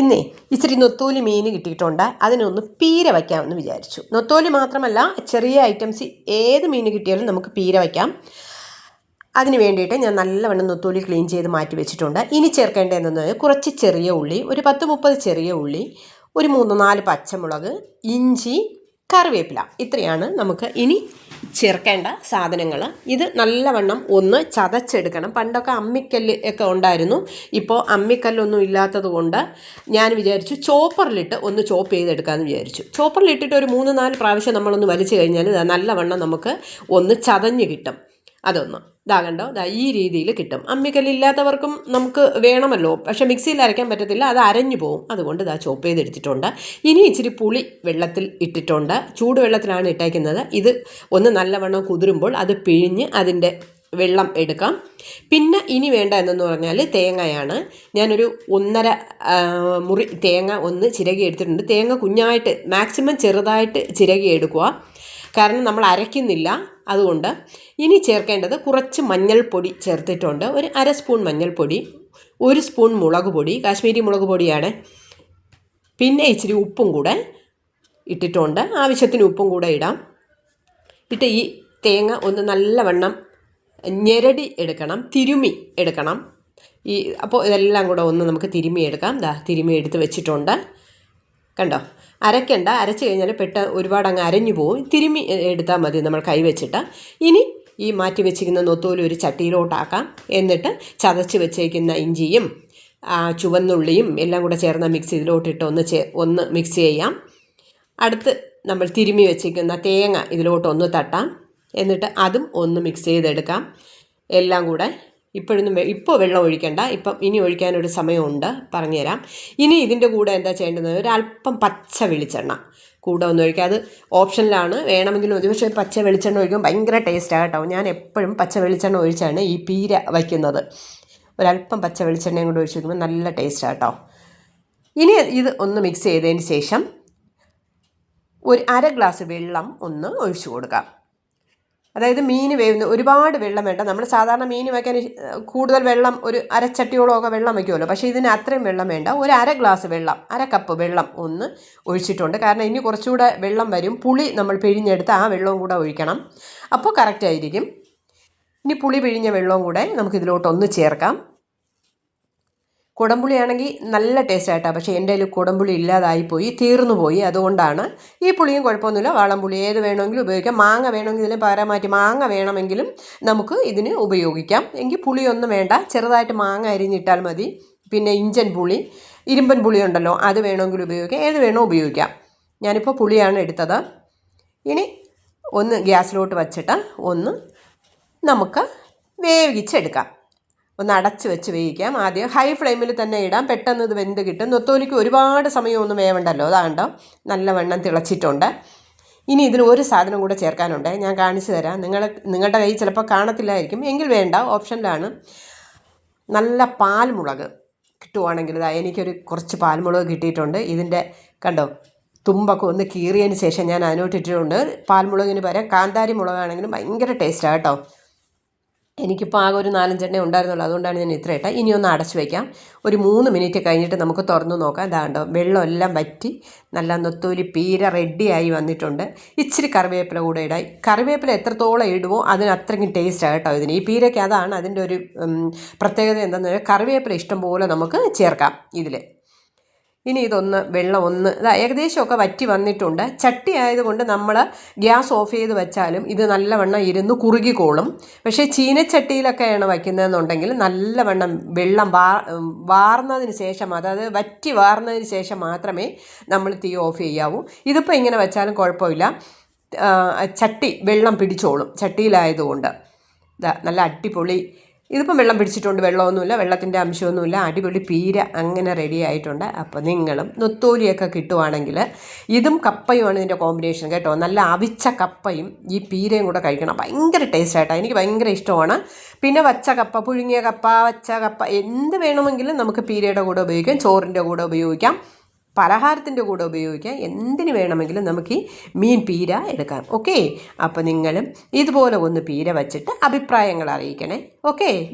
ഇന്നേ ഇച്ചിരി നൊത്തോലി മീൻ കിട്ടിയിട്ടുണ്ട്. അതിനൊന്ന് പീര വയ്ക്കാമെന്ന് വിചാരിച്ചു. നൊത്തോലി മാത്രമല്ല ചെറിയ ഐറ്റംസ് ഏത് മീൻ കിട്ടിയാലും നമുക്ക് പീര വയ്ക്കാം. അതിന് വേണ്ടിയിട്ട് ഞാൻ നല്ലവണ്ണം നൊത്തോലി ക്ലീൻ ചെയ്ത് മാറ്റി വെച്ചിട്ടുണ്ട്. ഇനി ചേർക്കേണ്ടതെന്ന് കുറച്ച് ചെറിയ ഉള്ളി ഒരു പത്ത് മുപ്പത് ചെറിയ ഉള്ളി ഒരു മൂന്ന് നാല് പച്ചമുളക് ഇഞ്ചി കറിവേപ്പില. ഇത്രയാണ് നമുക്ക് ഇനി ചേർക്കേണ്ട സാധനങ്ങൾ. ഇത് നല്ലവണ്ണം ഒന്ന് ചതച്ചെടുക്കണം. പണ്ടൊക്കെ അമ്മിക്കല്ല് ഒക്കെ ഉണ്ടായിരുന്നു. ഇപ്പോൾ അമ്മിക്കല്ലൊന്നും ഇല്ലാത്തത് കൊണ്ട് ഞാൻ വിചാരിച്ചു ചോപ്പറിലിട്ട് ഒന്ന് ചോപ്പ് ചെയ്തെടുക്കാമെന്ന് വിചാരിച്ചു. ചോപ്പറിലിട്ടിട്ട് ഒരു മൂന്ന് നാല് പ്രാവശ്യം നമ്മളൊന്ന് വലിച്ചു കഴിഞ്ഞാൽ നല്ലവണ്ണം നമുക്ക് ഒന്ന് ചതഞ്ഞ് കിട്ടും. അതൊന്ന്. ഇതാ കണ്ടോ? ഇതാ ഈ രീതിയിൽ കിട്ടും. അമ്മിക്കല്ലില്ലാത്തവർക്കും നമുക്ക് വേണമല്ലോ. പക്ഷേ മിക്സിയിൽ അരയ്ക്കാൻ പറ്റത്തില്ല. അത് അരഞ്ഞു പോകും അതുകൊണ്ട് ഇതാ ചോപ്പ് ചെയ്തെടുത്തിട്ടുണ്ട് ഇനി ഇച്ചിരി പുളി വെള്ളത്തിൽ ഇട്ടിട്ടുണ്ട്. ചൂടുവെള്ളത്തിലാണ് ഇട്ടേക്കുന്നത്. ഇത് ഒന്ന് നല്ലവണ്ണം കുതിരുമ്പോൾ അത് പിഴിഞ്ഞ് അതിന്റെ വെള്ളം എടുക്കാം. പിന്നെ ഇനി വേണ്ട എന്നു പറഞ്ഞാൽ തേങ്ങയാണ്. ഞാനൊരു ഒന്നര മുറി തേങ്ങ ഒന്ന് ചിരകി എടുത്തിട്ടുണ്ട്. തേങ്ങ കുഞ്ഞായിട്ട് മാക്സിമം ചെറുതായിട്ട് ചിരകി എടുക്കുക. കാരണം നമ്മൾ അരയ്ക്കുന്നില്ല അതുകൊണ്ട് ഇനി ചേർക്കേണ്ടത് കുറച്ച് മഞ്ഞൾപ്പൊടി ചേർത്തിട്ടുണ്ട്. ഒരു അര സ്പൂൺ മഞ്ഞൾപ്പൊടി ഒരു സ്പൂൺ മുളക് പൊടി കാശ്മീരി മുളക് പൊടിയാണ്. പിന്നെ ഇച്ചിരി ഉപ്പും കൂടെ ഇട്ടിട്ടുണ്ട്. ആവശ്യത്തിന് ഉപ്പും കൂടെ ഇടാം. ഇട്ട് ഈ തേങ്ങ ഒന്ന് നല്ലവണ്ണം ഞെരടി എടുക്കണം തിരുമി എടുക്കണം. ഈ അപ്പോൾ ഇതെല്ലാം കൂടെ ഒന്ന് നമുക്ക് തിരുമി എടുക്കാം. ദാ തിരുമി എടുത്ത് വെച്ചിട്ടുണ്ട്. കണ്ടോ? അരയ്ക്കണ്ട. അരച്ച് കഴിഞ്ഞാൽ പെട്ട ഒരുപാട് അങ്ങ് അരഞ്ഞു പോവും. തിരുമ്മി എടുത്താൽ മതി നമ്മൾ കൈവച്ചിട്ട് ഇനി ഈ മാറ്റി വെച്ചിരിക്കുന്ന നൊത്തോലി ഒരു ചട്ടിയിലോട്ടാക്കാം. എന്നിട്ട് ചതച്ച് വെച്ചേക്കുന്ന ഇഞ്ചിയും ചുവന്നുള്ളിയും എല്ലാം കൂടെ ചേർന്ന മിക്സ് ഇതിലോട്ടിട്ട് ഒന്ന് ചേ ഒന്ന് മിക്സ് ചെയ്യാം. അടുത്ത് നമ്മൾ തിരുമ്മി വെച്ചിരിക്കുന്ന തേങ്ങ ഇതിലോട്ടൊന്ന് തട്ടാം. എന്നിട്ട് അതും ഒന്ന് മിക്സ് ചെയ്തെടുക്കാം. എല്ലാം കൂടെ ഇപ്പോഴൊന്നും ഇപ്പോൾ വെള്ളം ഒഴിക്കണ്ട. ഇപ്പം ഇനി ഒഴിക്കാനൊരു സമയമുണ്ട്. പറഞ്ഞുതരാം. ഇനി ഇതിന്റെ കൂടെ എന്താ ചെയ്യേണ്ടത് ഒരല്പം പച്ച വെളിച്ചെണ്ണ കൂടെ ഒന്നും ഒഴിക്കുക. അത് ഓപ്ഷനിലാണ്. വേണമെങ്കിലും ഒരു പക്ഷേ പച്ച വെളിച്ചെണ്ണ ഒഴിക്കുമ്പോൾ ഭയങ്കര ടേസ്റ്റാണ് കേട്ടോ. ഞാൻ എപ്പോഴും പച്ച വെളിച്ചെണ്ണ ഒഴിച്ചാണ് ഈ പീര വയ്ക്കുന്നത്. ഒരല്പം പച്ച വെളിച്ചെണ്ണയും കൂടെ ഒഴിച്ച് വയ്ക്കുമ്പോൾ നല്ല ടേസ്റ്റാണ് കേട്ടോ. ഇനി ഇത് ഒന്ന് മിക്സ് ചെയ്തതിന് ശേഷം ഒരു അര ഗ്ലാസ് വെള്ളം ഒന്ന് ഒഴിച്ചു കൊടുക്കാം. അതായത് മീൻ വേവുന്ന ഒരുപാട് വെള്ളം വേണ്ട. നമ്മൾ സാധാരണ മീൻ വയ്ക്കാൻ കൂടുതൽ വെള്ളം ഒരു അരച്ചട്ടിയോളമൊക്കെ വെള്ളം വയ്ക്കുമല്ലോ. പക്ഷേ ഇതിന് അത്രയും വെള്ളം വേണ്ട. ഒരു അര ഗ്ലാസ് വെള്ളം അര കപ്പ് വെള്ളം ഒന്ന് ഒഴിച്ചിട്ടുണ്ട്. കാരണം ഇനി കുറച്ചുകൂടെ വെള്ളം വരും. പുളി നമ്മൾ പിഴിഞ്ഞെടുത്ത് ആ വെള്ളവും കൂടെ ഒഴിക്കണം. അപ്പോൾ കറക്റ്റ് ആയിരിക്കും. ഇനി പുളി പിഴിഞ്ഞ വെള്ളവും കൂടെ നമുക്ക് ഇതിലോട്ടൊന്ന് ചേർക്കാം. കുടംപുളിയാണെങ്കിൽ നല്ല ടേസ്റ്റ് ആയിട്ടാണ് പക്ഷേ എന്റെ കയ്യിൽ കുടംപുളി ഇല്ലാതായിപ്പോയി തീർന്നു പോയി അതുകൊണ്ടാണ് ഈ പുളിയും കുഴപ്പമൊന്നുമില്ല. വാളംപുളി ഏത് വേണമെങ്കിലും ഉപയോഗിക്കാം. മാങ്ങ വേണമെങ്കിൽ ഇതിന് പകരം മാറ്റി മാങ്ങ വേണമെങ്കിലും നമുക്ക് ഇതിന് ഉപയോഗിക്കാം. എങ്കിൽ പുളിയൊന്നും വേണ്ട. ചെറുതായിട്ട് മാങ്ങ അരിഞ്ഞിട്ടാൽ മതി. പിന്നെ ഇഞ്ചൻ പുളി ഇരുമ്പൻ പുളി ഉണ്ടല്ലോ അത് വേണമെങ്കിൽ ഉപയോഗിക്കാം. ഏത് വേണോ ഉപയോഗിക്കാം. ഞാനിപ്പോൾ പുളിയാണ് എടുത്തത്. ഇനി ഒന്ന് ഗ്യാസിലോട്ട് വച്ചിട്ട് ഒന്ന് നമുക്ക് വേവിച്ചെടുക്കാം. ഒന്ന് അടച്ച് വെച്ച് വേവിക്കാം. ആദ്യം ഹൈ ഫ്ലെയിമിൽ തന്നെ ഇടാം. പെട്ടെന്ന് ഇത് വെന്ത് കിട്ടും. നൊത്തോലിക്ക് ഒരുപാട് സമയമൊന്നും വേവണ്ടല്ലോ. അതാണ്ടോ. നല്ല വെണ്ണം തിളച്ചിട്ടുണ്ട്. ഇനി ഇതിന് ഒരു സാധനം കൂടെ ചേർക്കാനുണ്ട്. ഞാൻ കാണിച്ചു തരാം. നിങ്ങൾ നിങ്ങളുടെ കയ്യിൽ ചിലപ്പോൾ കാണത്തില്ലായിരിക്കും. എങ്കിൽ വേണ്ട. ഓപ്ഷനിലാണ് നല്ല പാൽമുളക് കിട്ടുവാണെങ്കിൽ ഇതാ എനിക്കൊരു കുറച്ച് പാൽമുളക് കിട്ടിയിട്ടുണ്ട്. ഇതിന്റെ കണ്ടോ തുമ്പൊക്കെ ഒന്ന് കീറിയതിന് ശേഷം ഞാൻ അതിനോട്ടിട്ടിട്ടുണ്ട് പാൽമുളകിന് പകരം കാന്താരി മുളകാണെങ്കിലും ഭയങ്കര ടേസ്റ്റാണ് കേട്ടോ. എനിക്കിപ്പോൾ ആകെ ഒരു നാലഞ്ചെണ്ണേ ഉണ്ടായിരുന്നുള്ളൂ. അതുകൊണ്ടാണ് ഞാൻ ഇത്ര ഇട്ട. ഇനി ഒന്ന് അടച്ചു വയ്ക്കാം ഒരു മൂന്ന് മിനിറ്റ് കഴിഞ്ഞിട്ട് നമുക്ക് തുറന്നു നോക്കാം. ഇതാണ്ടോ വെള്ളം എല്ലാം വറ്റി നല്ല നൊത്തൂരി പീര റെഡിയായി വന്നിട്ടുണ്ട്. ഇച്ചിരി കറിവേപ്പില കൂടെ ഇടാം. കറിവേപ്പില എത്രത്തോളം ഇടുമോ അതിന് അത്രയ്ക്കും ടേസ്റ്റാണ് കേട്ടോ ഇതിന്. ഈ പീരയ്ക്ക് അതാണ് അതിന്റെ ഒരു പ്രത്യേകത എന്താണെന്ന് വെച്ചാൽ കറിവേപ്പില ഇഷ്ടം പോലെ നമുക്ക് ചേർക്കാം ഇതിൽ ഇനി ഇതൊന്ന് വെള്ളം ഒന്ന് ഇതാ ഏകദേശമൊക്കെ വറ്റി വന്നിട്ടുണ്ട്. ചട്ടി ആയതുകൊണ്ട് നമ്മൾ ഗ്യാസ് ഓഫ് ചെയ്ത് വെച്ചാലും ഇത് നല്ലവണ്ണം ഇരുന്ന് കുറുകിക്കോളും. പക്ഷേ ചീനച്ചട്ടിയിലൊക്കെയാണ് വയ്ക്കുന്നതെന്നുണ്ടെങ്കിൽ നല്ലവണ്ണം വെള്ളം വാ വാർന്നതിന് ശേഷം അതായത് വറ്റി വാർന്നതിന് ശേഷം മാത്രമേ നമ്മൾ തീ ഓഫ് ചെയ്യാവൂ. ഇതിപ്പോൾ ഇങ്ങനെ വെച്ചാലും കുഴപ്പമില്ല. ചട്ടി വെള്ളം പിടിച്ചോളും ചട്ടിയിലായതുകൊണ്ട്. നല്ല അടിപൊളി ഇതിപ്പം വെള്ളം പിടിച്ചിട്ടുണ്ട് വെള്ളമൊന്നുമില്ല വെള്ളത്തിന്റെ അംശമൊന്നുമില്ല അടിപൊളി പീര അങ്ങനെ റെഡി ആയിട്ടുണ്ട്. അപ്പോൾ നിങ്ങളും നൊത്തോലിയൊക്കെ കിട്ടുവാണെങ്കിൽ ഇതും കപ്പയുമാണ് ഇതിന്റെ കോമ്പിനേഷൻ കേട്ടോ. നല്ല അവിച്ച കപ്പയും ഈ പീരയും കൂടെ കഴിക്കണം. ഭയങ്കര ടേസ്റ്റ് ആയിട്ടോ. എനിക്ക് ഭയങ്കര ഇഷ്ടമാണ്. പിന്നെ വച്ച കപ്പ പുഴുങ്ങിയ കപ്പ വച്ച കപ്പ എന്ത് വേണമെങ്കിലും നമുക്ക് പീരയുടെ കൂടെ ഉപയോഗിക്കാം ചോറിന്റെ കൂടെ ഉപയോഗിക്കാം. പലഹാരത്തിന്റെ കൂടെ ഉപയോഗിക്കാം എന്തിനു വേണമെങ്കിലും നമുക്ക് ഈ മീൻ പീര എടുക്കാം. ഓക്കെ അപ്പോൾ നിങ്ങളും ഇതുപോലെ ഒന്ന് പീര വച്ചിട്ട് അഭിപ്രായങ്ങൾ അറിയിക്കണേ. ഓക്കെ